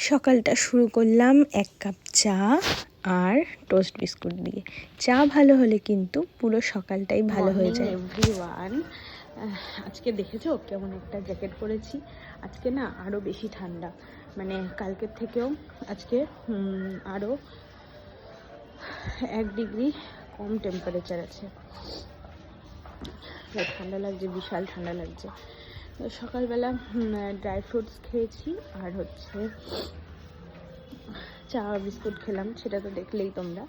সকালটা শুরু করলাম এক কাপ চা আর টোস্ট বিস্কুট দিয়ে। চা ভালো হলে কিন্তু পুরো সকালটাই ভালো হয়ে যায়। এভরিওয়ান আজকে দেখেছ? কেমন একটা জ্যাকেট পরেছি। আজকে না আরও বেশি ঠান্ডা। মানে কালকের থেকেও আজকে আরও এক ডিগ্রি কম টেম্পারেচার আছে। ঠান্ডা লাগছে বিশাল ঠান্ডা লাগছে। সকালবেলা ড্রাই ফ্রুটস খেয়েছি আর হচ্ছে চা বিস্কুট খেলাম, সেটা তো দেখলেই তোমরা।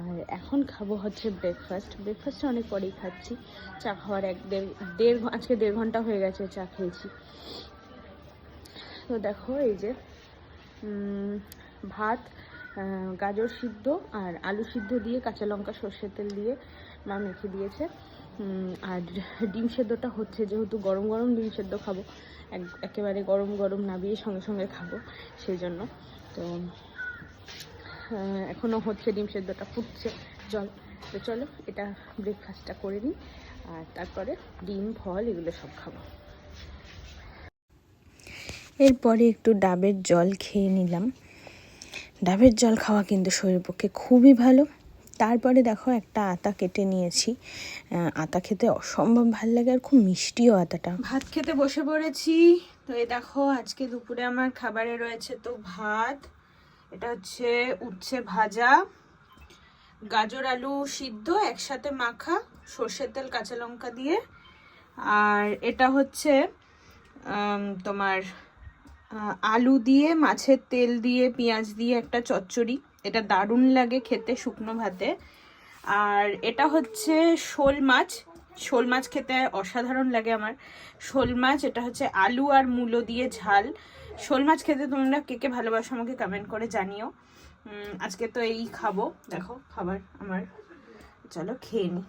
আর এখন খাব হচ্ছে ব্রেকফাস্ট ব্রেকফাস্টে অনেক পরেই খাচ্ছি। চা খাওয়ার এক দেড় দেড় আজকে দেড় ঘণ্টা হয়ে গেছে চা খেয়েছি। তো দেখো এই যে ভাত গাজর সিদ্ধ আর আলু সিদ্ধ দিয়ে কাঁচা লঙ্কা সর্ষের তেল দিয়ে মা মেখে দিয়েছে। আর ডিম সেদ্ধটা হচ্ছে যেহেতু গরম গরম ডিম সেদ্ধ খাব, এক- একেবারে গরম গরম নাবিয়ে সঙ্গে সঙ্গে খাব, সেই জন্য। তো এখনও হচ্ছে ডিম সেদ্ধটা ফুটছে, জল। তো চলো, এটা ব্রেকফাস্টটা করে নিই, আর তারপরে ডিম, ফল, এগুলো সব খাব। এরপরে একটু ডাবের জল খেয়ে নিলাম। ডাবের জল খাওয়া কিন্তু শরীরের পক্ষে খুবই ভালো। তারপরে দেখো একটা আতা কেটে নিয়েছি। আতা খেতে অসম্ভব ভালো লাগে আর খুব মিষ্টিও আতাটা। ভাত খেতে বসে পড়েছি। তো এই দেখো, আজকে দুপুরে আমার খাবারে রয়েছে তো ভাত। এটা হচ্ছে উচ্ছে ভাজা, গাজর, আলু সিদ্ধ, একসাথে মাখা, সর্ষের তেল, কাঁচা লঙ্কা দিয়ে। আর এটা হচ্ছে তোমার আলু দিয়ে, মাছের তেল দিয়ে, পেঁয়াজ দিয়ে একটা চচ্চড়ি। এটা দারুণ লাগে খেতে শুকনো ভাতে। আর এটা হচ্ছে শোল মাছ। শোল মাছ খেতে অসাধারণ লাগে আমার। শোল মাছ, এটা হচ্ছে আলু আর মূলো দিয়ে ঝাল। শোল মাছ খেতে তোমরা কে কে ভালোবাসো আমাকে কমেন্ট করে জানিও। আজকে তো এই খাব। দেখো, খাবার আমার। চলো খেয়ে নিই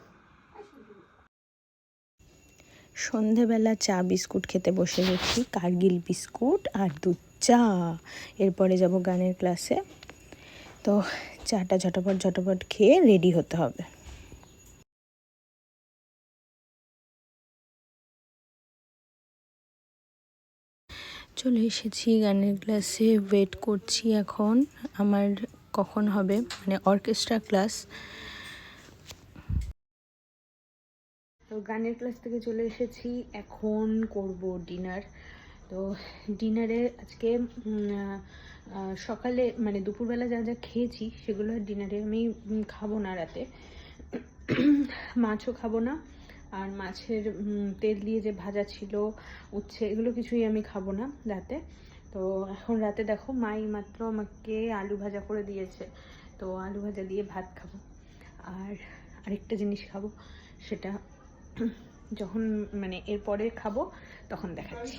সন্ধেবেলা চা, বিস্কুট খেতে বসে গেছি। কার্গিল বিস্কুট আর দুধ চা। এরপরে যাব গানের ক্লাসে তো চাটা ঝটপট ঝটপট খেয়ে রেডি হতে হবে। চলে এসেছি গানের ক্লাসে ওয়েট করছি এখন। আমার কখন হবে? মানে অর্কেস্ট্রা ক্লাস তো গানের ক্লাস থেকে চলে এসেছি। এখন করব ডিনার তো ডিনারে আজকে সকালে মানে দুপুরবেলা যা যা খেয়েছি সেগুলো ডিনারে আমি খাব না রাতে। মাছও খাব না। আর মাছের তেল দিয়ে যে ভাজা ছিল, উচ্ছে, এগুলো কিছুই আমি খাব না রাতে। তো এখন রাতে দেখো মাই মাত্র আমাকে আলু ভাজা করে দিয়েছে। তো আলু ভাজা দিয়ে ভাত খাব। আর আরেকটা জিনিস খাব, সেটা যখন মানে এরপরে খাব তখন দেখাচ্ছি।